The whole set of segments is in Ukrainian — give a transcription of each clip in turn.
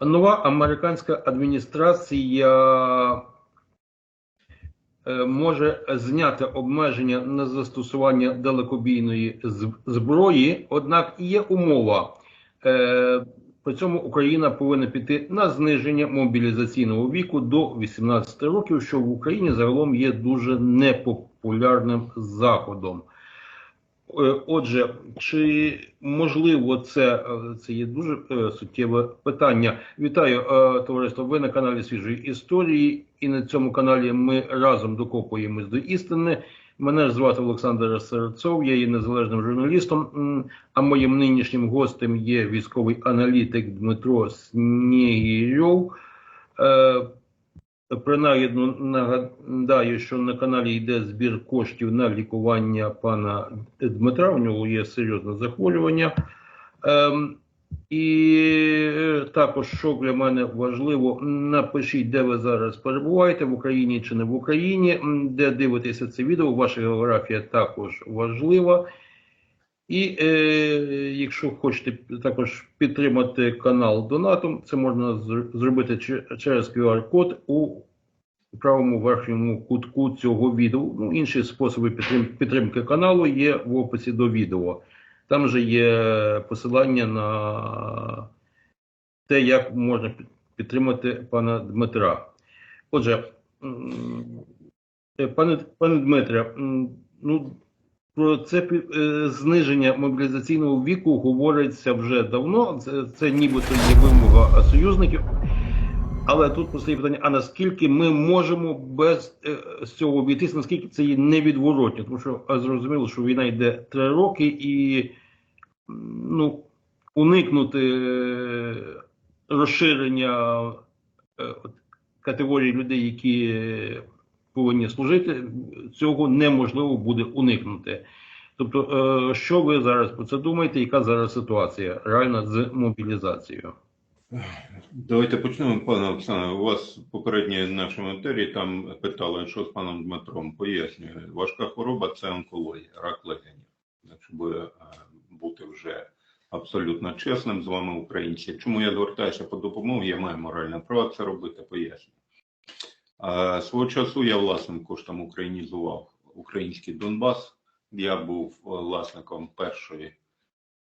Нова американська адміністрація е, може зняти обмеження на застосування далекобійної зброї, однак є умова. Е, При цьому Україна повинна піти на зниження мобілізаційного віку до 18 років, що в Україні загалом є дуже непопулярним заходом. Е, Отже, чи можливо це, е, це є дуже е, суттєве питання. Вітаю, товариство. Ви на каналі Свіжої історії, і на цьому каналі ми разом докопуємось до істини. Мене звати Олександр Серцов, я є незалежним журналістом. А моїм нинішнім гостем є військовий аналітик Дмитро Снігірьов. Принагідно нагадаю, що на каналі йде збір коштів на лікування пана Дмитра. У нього є серйозне захворювання. Ем, і е, також, що для мене важливо, напишіть, де ви зараз перебуваєте, в Україні чи не в Україні, де дивитеся це відео. Ваша географія також важлива. І е, якщо хочете також підтримати канал донатом, це можна зробити через QR-код у правому верхньому кутку цього відео. Ну, інші способи підтрим- підтримки каналу є в описі до відео. Там же є посилання на те, як можна підтримати пана Дмитра. Отже, е, пане, пане Дмитре, ну, про це е, зниження мобілізаційного віку говориться вже давно. Це, це нібито є вимога союзників. Але тут постає питання: а наскільки ми можемо без е, цього обійтись, наскільки це є невідворотно? Тому що зрозуміло, що війна йде три роки, і ну, уникнути е, розширення категорії людей, які повинні служити, цього неможливо буде уникнути. Тобто, е, що ви зараз про це думаєте? Яка зараз ситуація реальна з мобілізацією? Давайте почнемо, пане Олександре. У вас попередньо в нашому етері там питали, що з паном Дмитром пояснює. Важка хвороба це онкологія, рак легенів. Щоб е, бути вже абсолютно чесним з вами, українці. Чому я звертаюся по допомогу? Я маю моральне право це робити, пояснюю. Свого часу я власним коштом українізував український Донбас. Я був е, власником першої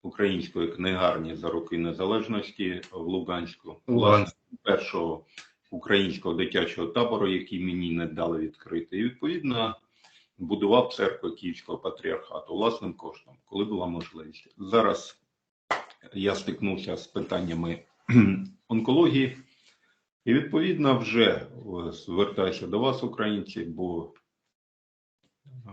української книгарні за роки незалежності в Луганську, Луганськ. першого українського дитячого табору, який мені не дали відкрити, і відповідно будував церкву Київського патріархату власним коштом, коли була можливість. Зараз я стикнувся з питаннями онкології, і відповідно вже е, звертаюся до вас, українці, бо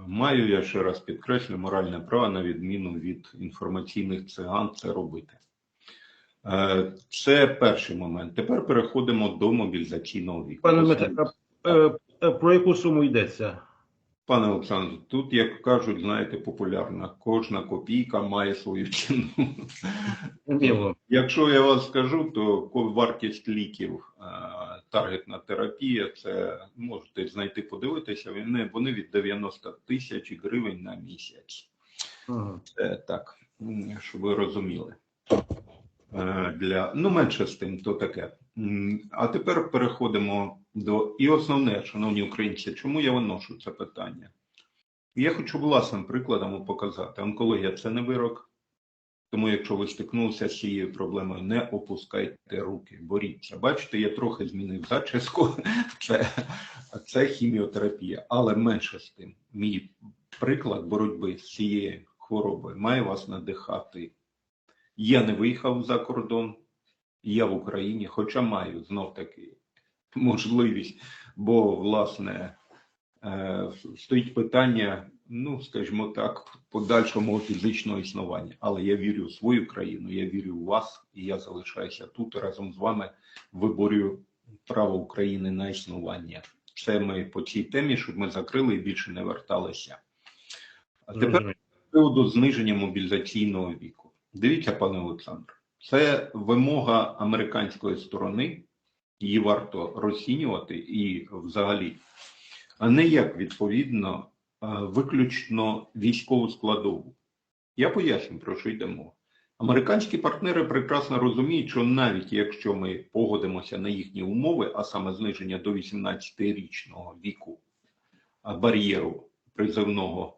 Маю я ще раз підкреслю моральне право на відміну від інформаційних циган це робити. Е, Це перший момент. Тепер переходимо до мобілізаційного віку. Пане Дмитре, а, е, е, про яку суму йдеться? Пане Олександр, тут, як кажуть, знаєте, популярно, кожна копійка має свою ціну. Якщо я вас скажу, то вартість ліків, е, таргетна терапія, це можете знайти, подивитися, вони, вони від 90 тисяч гривень на місяць. Ага. Це так, щоб ви розуміли. Е, Для, ну, менше з тим, то таке. А тепер переходимо до. І основне, шановні українці, чому я виношу це питання? Я хочу власним прикладом показати. Онкологія це не вирок. Тому, якщо ви стикнулися з цією проблемою, не опускайте руки, боріться. Бачите, я трохи змінив зачіску. Це, це хіміотерапія, але менше з тим. Мій приклад боротьби з цією хворобою має вас надихати. Я не виїхав за кордон, я в Україні, хоча маю знов таки можливість, бо власне е, стоїть питання, ну скажімо так, подальшого фізичного існування. Але я вірю в свою країну, я вірю в вас, і я залишаюся тут разом з вами виборюю право України на існування. Це ми по цій темі, щоб ми закрили і більше не верталися. А тепер з приводу зниження мобілізаційного віку. Дивіться, пане Олександр, це вимога американської сторони, її варто розцінювати і взагалі, а не як відповідно е, виключно військову складову. Я поясню, про що йде мова. Американські партнери прекрасно розуміють, що навіть якщо ми погодимося на їхні умови, а саме зниження до 18-річного віку бар'єру призовного,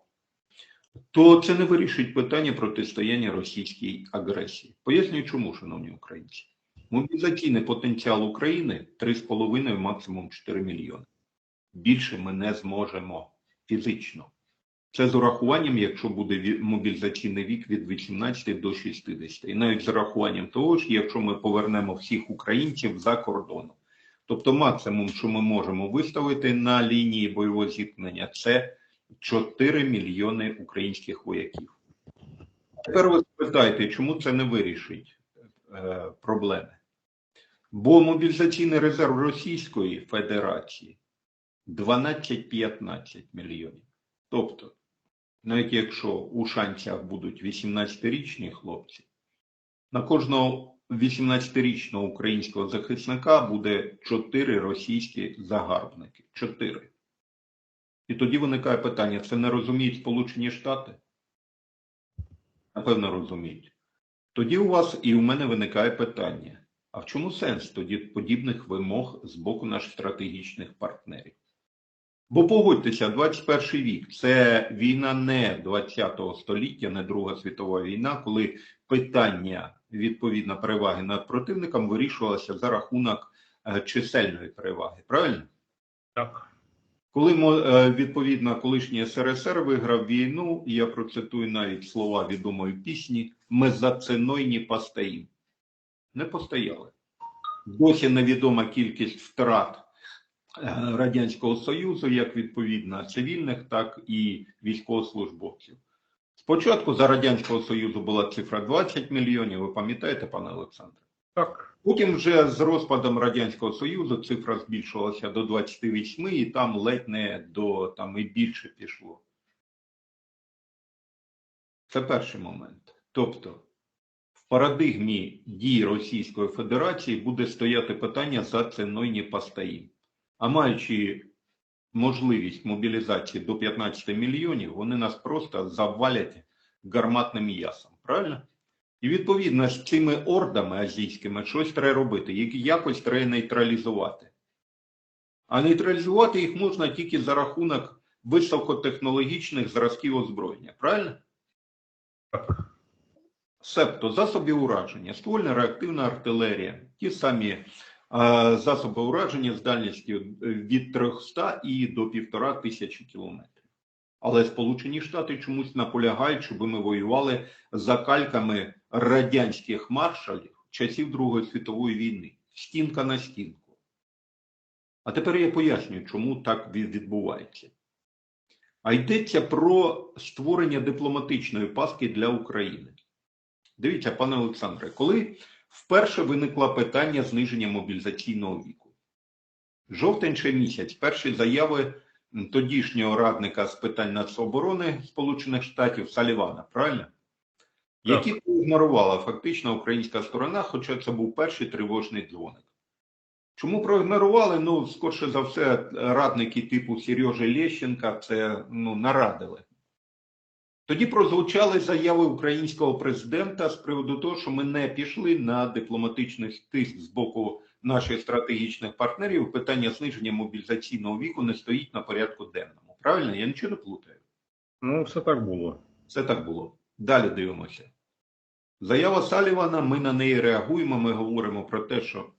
то це не вирішить питання протистояння російській агресії. Пояснюю, чому, шановні українці. Мобілізаційний потенціал України 3,5, максимум 4 мільйони. Більше ми не зможемо фізично. Це з урахуванням, якщо буде мобілізаційний вік від 18 до 60. І навіть з урахуванням того ж, якщо ми повернемо всіх українців за кордону. Тобто максимум, що ми можемо виставити на лінії бойового зіткнення, це 4 мільйони українських вояків. Тепер ви спитаєте, чому це не вирішить е, проблеми? Бо мобілізаційний резерв Російської Федерації 12-15 мільйонів. Тобто, навіть якщо у шанцях будуть 18-річні хлопці, на кожного 18-річного українського захисника буде 4 російські загарбники. 4. І тоді виникає питання: це не розуміють Сполучені Штати? Напевно, розуміють. Тоді у вас і у мене виникає питання: а в чому сенс тоді подібних вимог з боку наших стратегічних партнерів? Бо погодьтеся, 21 вік це війна не 20 століття, не Друга світова війна, коли питання відповідно переваги над противником вирішувалося за рахунок е, чисельної переваги. Правильно? Так. Коли е, відповідно колишній СРСР виграв війну, я процитую навіть слова відомої пісні: ми за ціною не постоїм. Не постояли. Досі невідома кількість втрат е, Радянського Союзу, як відповідно цивільних, так і військовослужбовців. Спочатку за Радянського Союзу була цифра 20 мільйонів, ви пам'ятаєте, пане Олександре? Так. Потім вже з розпадом Радянського Союзу цифра збільшилася до 28 і там ледь не до там і більше пішло. Це перший момент. Тобто в парадигмі дій Російської Федерації буде стояти питання за ціною не. А маючи можливість мобілізації до 15 мільйонів, вони нас просто завалять гарматним м'ясом. Правильно? І відповідно з цими ордами азійськими щось треба робити, їх якось треба нейтралізувати. А нейтралізувати їх можна тільки за рахунок високотехнологічних зразків озброєння. Правильно? Себто засобів ураження, ствольна реактивна артилерія, ті самі е, засоби ураження з дальністю від 300 і до 1500 кілометрів. Але Сполучені Штати чомусь наполягають, щоб ми воювали за кальками радянських маршалів часів Другої світової війни. Стінка на стінку. А тепер я пояснюю, чому так відбувається. А йдеться про створення дипломатичної паски для України. Дивіться, пане Олександре, коли вперше виникло питання зниження мобілізаційного віку. Жовтень ще місяць, перші заяви тодішнього радника з питань нацоборони Сполучених Штатів Салівана, правильно? Які проігнорувала фактично українська сторона, хоча це був перший тривожний дзвоник. Чому проігнорували? Ну, скорше за все, радники типу Сережі Лещенка це ну, нарадили. Тоді прозвучали заяви українського президента з приводу того, що ми не пішли на дипломатичний тиск з боку наших стратегічних партнерів. Питання зниження мобілізаційного віку не стоїть на порядку денному. Правильно? Я нічого не плутаю. Ну, все так було. Це так було. Далі дивимося. Заява Салівана, ми на неї реагуємо. Ми говоримо про те, що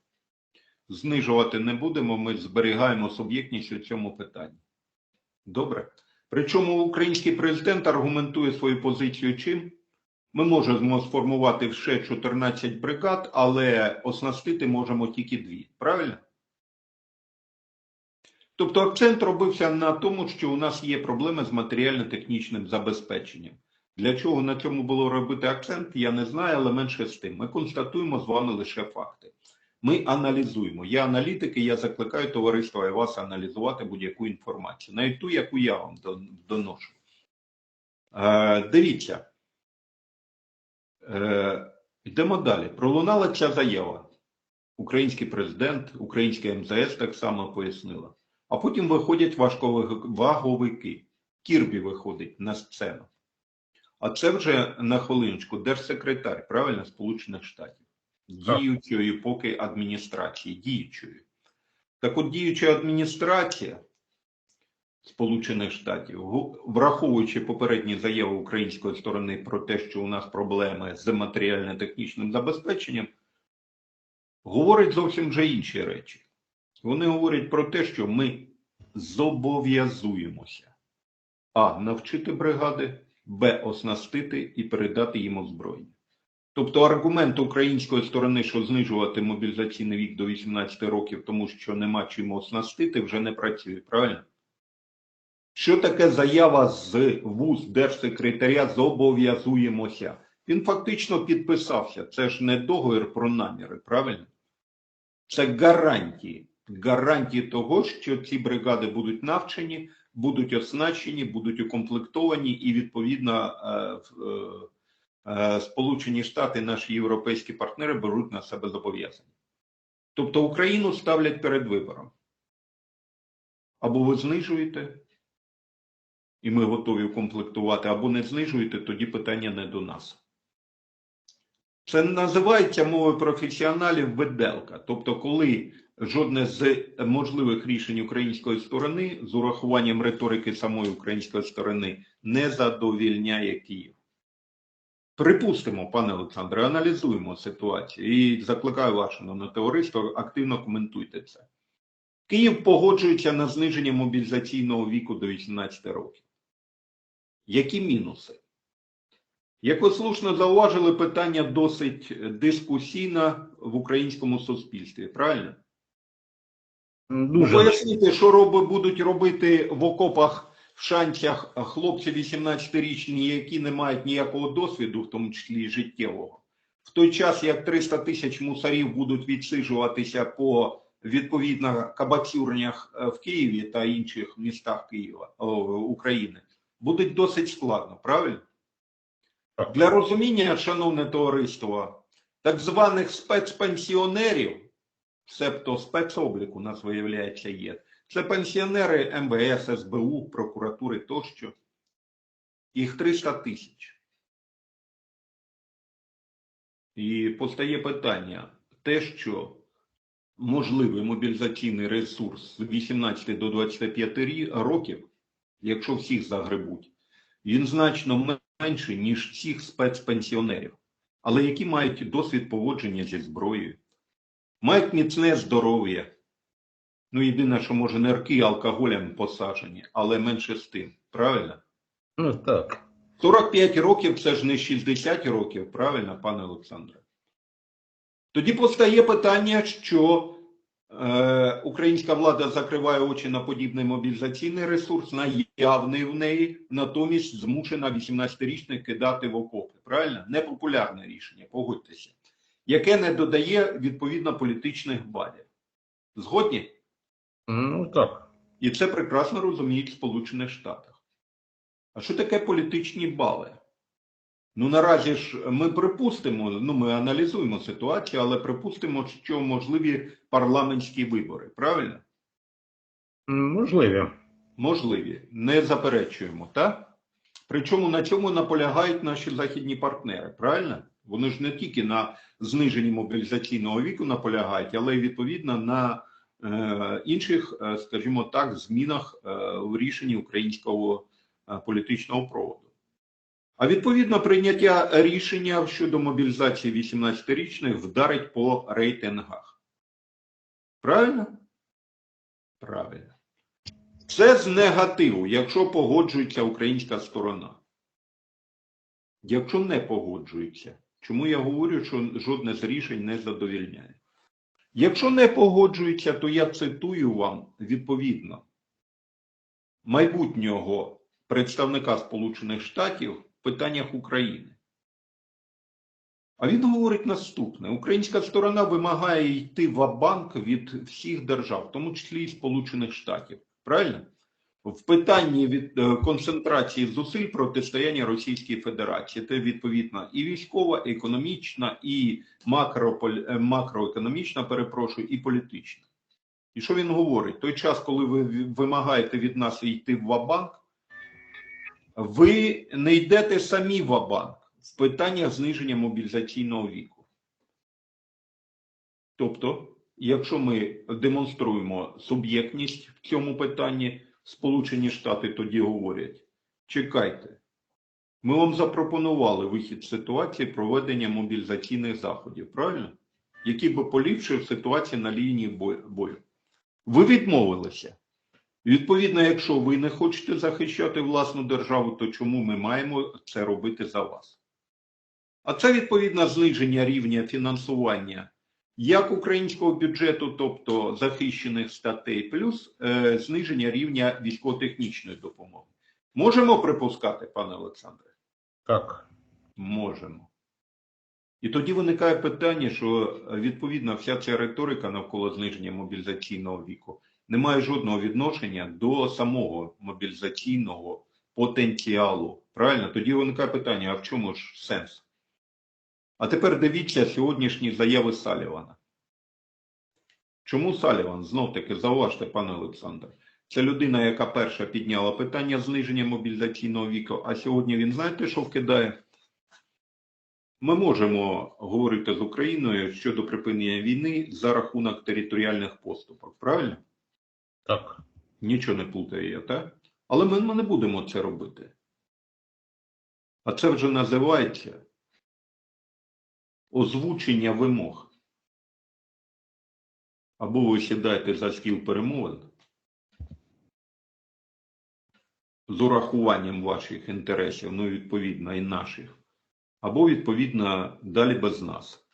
знижувати не будемо, ми зберігаємо суб'єктність у цьому питанні. Добре. Причому український президент аргументує свою позицію чим? Ми можемо сформувати ще 14 бригад, але оснастити можемо тільки дві. Правильно? Тобто акцент робився на тому, що у нас є проблеми з матеріально-технічним забезпеченням. Для чого на цьому було робити акцент, я не знаю, але менше з тим. Ми констатуємо з вами лише факти. Ми аналізуємо. Я аналітик, і я закликаю товариство і вас аналізувати будь-яку інформацію, навіть ту, яку я вам доношу. Е, дивіться. Е, йдемо далі. Пролунала ця заява. Український президент, українське МЗС так само пояснила. А потім виходять важковаговики. Кірбі виходить на сцену. А це вже на хвилиночку держсекретар, правильно, Сполучених Штатів, діючої поки адміністрації, діючої. Так от діюча адміністрація Сполучених Штатів, враховуючи попередні заяви української сторони про те, що у нас проблеми з матеріально-технічним забезпеченням, говорить зовсім вже інші речі. Вони говорять про те, що ми зобов'язуємося а. навчити бригади, б. оснастити і передати їм озброєння. Тобто аргумент української сторони, що знижувати мобілізаційний вік до 18 років, тому що нема чим оснастити, вже не працює, правильно? Що таке заява з вуз держсекретаря зобов'язуємося? Він фактично підписався. Це ж не договір про наміри, правильно? Це гарантії. Гарантії того, що ці бригади будуть навчені, будуть оснащені, будуть укомплектовані і відповідно е, е, е, Сполучені Штати, наші європейські партнери беруть на себе зобов'язання. Тобто Україну ставлять перед вибором. Або ви знижуєте, і ми готові укомплектувати, або не знижуєте, тоді питання не до нас. Це називається мовою професіоналів виделка. Тобто, коли жодне з можливих рішень української сторони з урахуванням риторики самої української сторони не задовільняє Київ. Припустимо, пане Олександре, аналізуємо ситуацію і закликаю ваше на товариство, активно коментуйте це. Київ погоджується на зниження мобілізаційного віку до 18 років. Які мінуси? Як ви слушно зауважили, питання досить дискусійне в українському суспільстві, правильно? Ну, Дуже Поясніть, що роби, будуть робити в окопах, в шанцях хлопці 18-річні, які не мають ніякого досвіду, в тому числі життєвого. В той час, як 300 тисяч мусорів будуть відсиджуватися по відповідно кабацюрнях е, в Києві та інших містах Києва о, України, буде досить складно, правильно? Так. Для розуміння, шановне товариство, так званих спецпенсіонерів, себто спецоблік у нас виявляється є. Це пенсіонери МВС, СБУ, прокуратури тощо. Їх 300 тисяч. І постає питання, те, що можливий мобілізаційний ресурс з 18 до 25 років, якщо всіх загребуть, він значно менший, ніж всіх спецпенсіонерів, але які мають досвід поводження зі зброєю, мають міцне здоров'я. Ну, єдине, що може нирки алкоголем посаджені, але менше з тим. Правильно? ну, так. 45 років це ж не 60 років, правильно, пане Олександре? Тоді постає питання, що українська влада закриває очі на подібний мобілізаційний ресурс, наявний в неї, натомість змушена 18-річних кидати в окопи. Правильно? Непопулярне рішення, погодьтеся, яке не додає відповідно політичних балів. Згодні? Ну так. І це прекрасно розуміють в Сполучених Штатах. А що таке політичні бали? Ну, наразі ж ми припустимо, ну ми аналізуємо ситуацію, але припустимо, що можливі парламентські вибори. Правильно? Можливі. Можливі. Не заперечуємо, так? Причому на цьому наполягають наші західні партнери, правильно? Вони ж не тільки на зниженні мобілізаційного віку наполягають, але й відповідно на е, інших, е, скажімо так, змінах е, в рішенні українського е, політичного проводу. А відповідно прийняття рішення щодо мобілізації 18-річних вдарить по рейтингах. Правильно? Правильно. Це з негативу, якщо погоджується українська сторона. Якщо не погоджується, чому я говорю, що жодне з рішень не задовільняє? Якщо не погоджується, то я цитую вам відповідно майбутнього представника Сполучених Штатів питаннях України. А він говорить наступне: українська сторона вимагає йти в банк від всіх держав, в тому числі і Сполучених Штатів. Правильно? В питанні від е, концентрації зусиль протистояння Російській Федерації. Це відповідно і військова, і економічна, і е, макроекономічна, перепрошую, і політична. І що він говорить? Той час, коли ви вимагаєте від нас йти в Вабанк, ви не йдете самі в банк в питаннях зниження мобілізаційного віку. Тобто, якщо ми демонструємо суб'єктність в цьому питанні, Сполучені Штати тоді говорять: чекайте, ми вам запропонували вихід з ситуації проведення мобілізаційних заходів, правильно? Які би поліпшив ситуацію на лінії бою. Ви відмовилися. Відповідно, якщо ви не хочете захищати власну державу, то чому ми маємо це робити за вас? А це відповідно зниження рівня фінансування як українського бюджету, тобто захищених статей, плюс е, зниження рівня військово-технічної допомоги. Можемо припускати, пане Олександре? Так. Можемо. І тоді виникає питання, що відповідно вся ця риторика навколо зниження мобілізаційного віку не має жодного відношення до самого мобілізаційного потенціалу. Правильно? Тоді виникає питання: а в чому ж сенс? А тепер дивіться сьогоднішні заяви Салівана. Чому Саліван? Знов таки, зауважте, пане Олександр. Це людина, яка перша підняла питання зниження мобілізаційного віку, а сьогодні він знаєте, що вкидає? Ми можемо говорити з Україною щодо припинення війни за рахунок територіальних поступок, правильно? Так. Нічого не плутає, так? Але ми, ми не будемо це робити. А це вже називається озвучення вимог. Або ви сідаєте за стіл перемовин з урахуванням ваших інтересів, ну, відповідно, і наших, або, відповідно, далі без нас.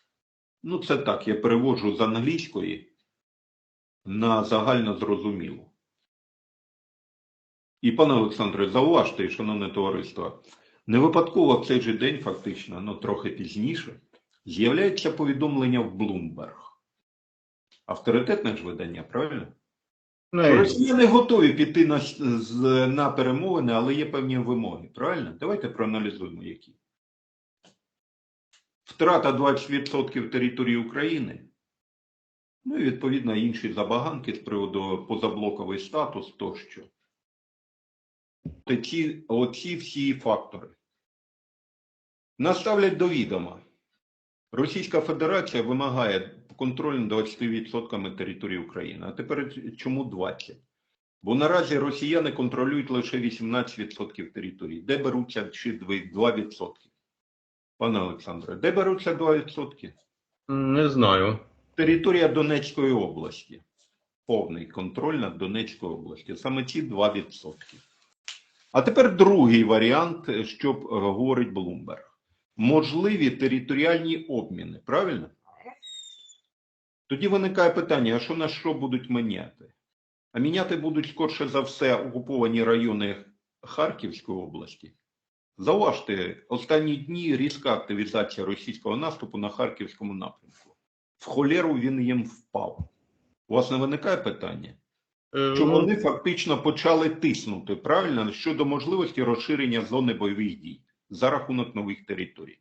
Ну, це так, я переводжу з англійської на загально зрозумілу. І, пане Олександре, зауважте, і шановне товариство, не випадково в цей же день, фактично, ну трохи пізніше, з'являється повідомлення в Bloomberg. Авторитетне ж видання, правильно? Навіть. Росіяни готові піти на, на перемовини, але є певні вимоги. Правильно? Давайте проаналізуємо які. Втрата 20% території України. Ну і відповідно інші забаганки з приводу позаблоковий статус тощо. Такі, оці всі фактори. Нас ставлять до відома. Російська Федерація вимагає контроль над 20% території України. А тепер чому 20? Бо наразі росіяни контролюють лише 18% території. Де беруться ще 2%? Пане Олександре, де беруться 2%? Не знаю. Територія Донецької області. Повний контроль над Донецькою областю. Саме ці 2%. А тепер другий варіант, що е, говорить Блумберг. Можливі територіальні обміни, правильно? Тоді виникає питання: а що на що будуть міняти? А міняти будуть скорше за все окуповані райони Харківської області. Зауважте, останні дні різка активізація російського наступу на Харківському напрямку. В холеру він їм впав. У вас не виникає питання? Е, Що вони фактично почали тиснути правильно щодо можливості розширення зони бойових дій за рахунок нових територій.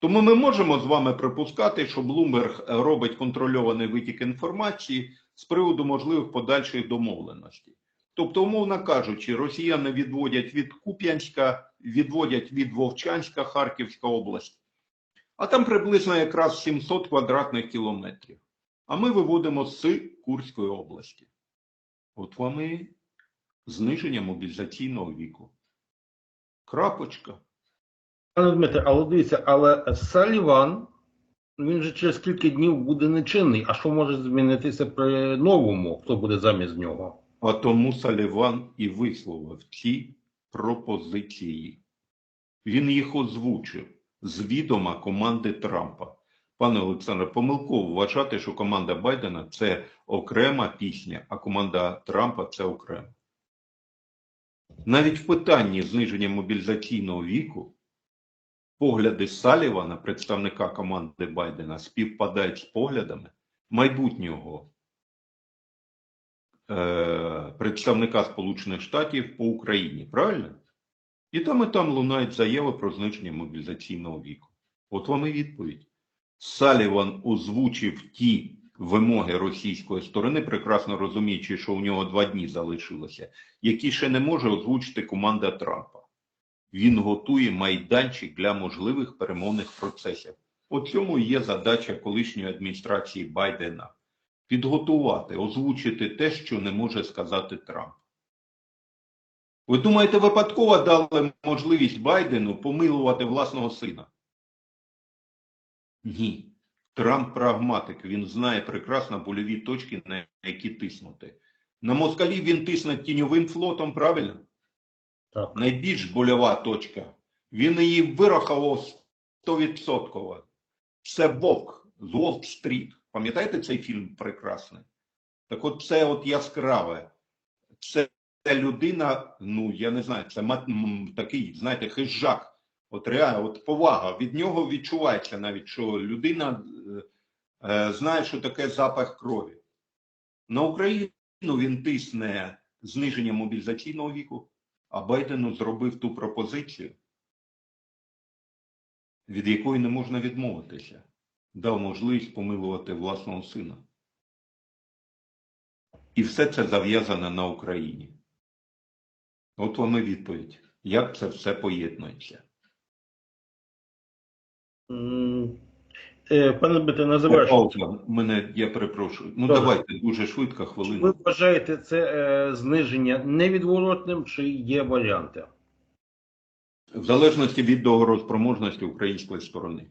Тому ми можемо з вами припускати, що Блумберг робить контрольований витік інформації з приводу можливих подальших домовленостей. Тобто, умовно кажучи, росіяни відводять від Куп'янська, відводять від Вовчанська, Харківська область, а там приблизно якраз 700 квадратних кілометрів. А ми виводимо з Курської області. От вам і зниження мобілізаційного віку. Крапочка. Пане Дмитре, але дивіться, але Саліван, він же через кілька днів буде нечинний. А що може змінитися при новому, хто буде замість нього? А тому Саліван і висловив ці пропозиції. Він їх озвучив з відома команди Трампа. Пане Олександре, помилково вважати, що команда Байдена це окрема пісня, а команда Трампа це окрема. Навіть в питанні зниження мобілізаційного віку погляди Салівана, представника команди Байдена, співпадають з поглядами майбутнього е, представника Сполучених Штатів по Україні, правильно? І там і там лунають заяви про зниження мобілізаційного віку. От вам і відповідь. Саліван озвучив ті вимоги російської сторони, прекрасно розуміючи, що у нього два дні залишилося, які ще не може озвучити команда Трампа. він готує майданчик для можливих перемовних процесів. От цьому є задача колишньої адміністрації Байдена підготувати, озвучити те, що не може сказати Трамп. Ви думаєте, випадково дали можливість Байдену помилувати власного сина? Ні. Трамп прагматик, він знає прекрасно больові точки, на які тиснути. На москалів він тисне тіньовим флотом, правильно? Так. Найбільш больова точка. Він її вирахував 100%. Це Вовк з Уолл-стріт. Пам'ятаєте цей фільм прекрасний? Так от це от яскраве. Це людина, ну я не знаю, це такий, знаєте, хижак. От реально, от повага. Від нього відчувається навіть, що людина е, е, знає, що таке запах крові. На Україну він тисне зниження мобілізаційного віку, а Байдену зробив ту пропозицію, від якої не можна відмовитися. Дав можливість помилувати власного сина. І все це зав'язане на Україні. От вам і відповідь. Як це все поєднується? Е, Пане Дмитре, на завершення. Пауза. Мене, я перепрошую. Ну Добре. давайте дуже швидко, хвилину. ви вважаєте це е, зниження невідворотним, чи є варіанти? В залежності від договороспроможності української сторони.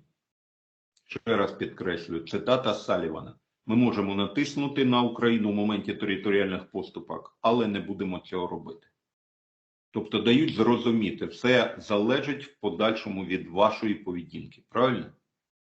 Ще раз підкреслюю, цитата Салівана. Ми можемо натиснути на Україну в моменті територіальних поступок, але не будемо цього робити. Тобто дають зрозуміти, все залежить в подальшому від вашої поведінки. Правильно?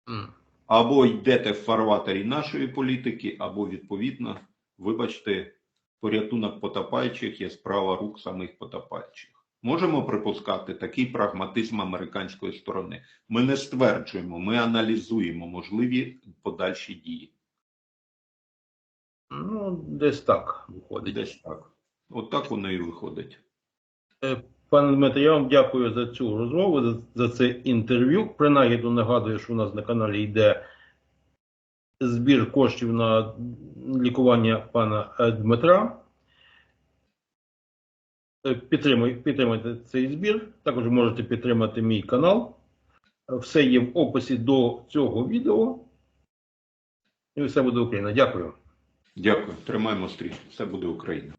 М. Або йдете в фарватері нашої політики, або відповідно, вибачте, порятунок потопаючих є справа рук самих потопаючих. Можемо припускати такий прагматизм американської сторони. Ми не стверджуємо, ми аналізуємо можливі подальші дії. Ну, десь так виходить. Десь так. От так воно і виходить. Е, Пане Дмитре, я вам дякую за цю розмову, за, за це інтерв'ю. Принагідно нагадую, що у нас на каналі йде збір коштів на лікування пана е, Дмитра. Е, Підтримуй, підтримайте цей збір. Також можете підтримати мій канал. Все є в описі до цього відео. І все буде Україна. Дякую. Дякую. Тримаємо стрій. Все буде Україна.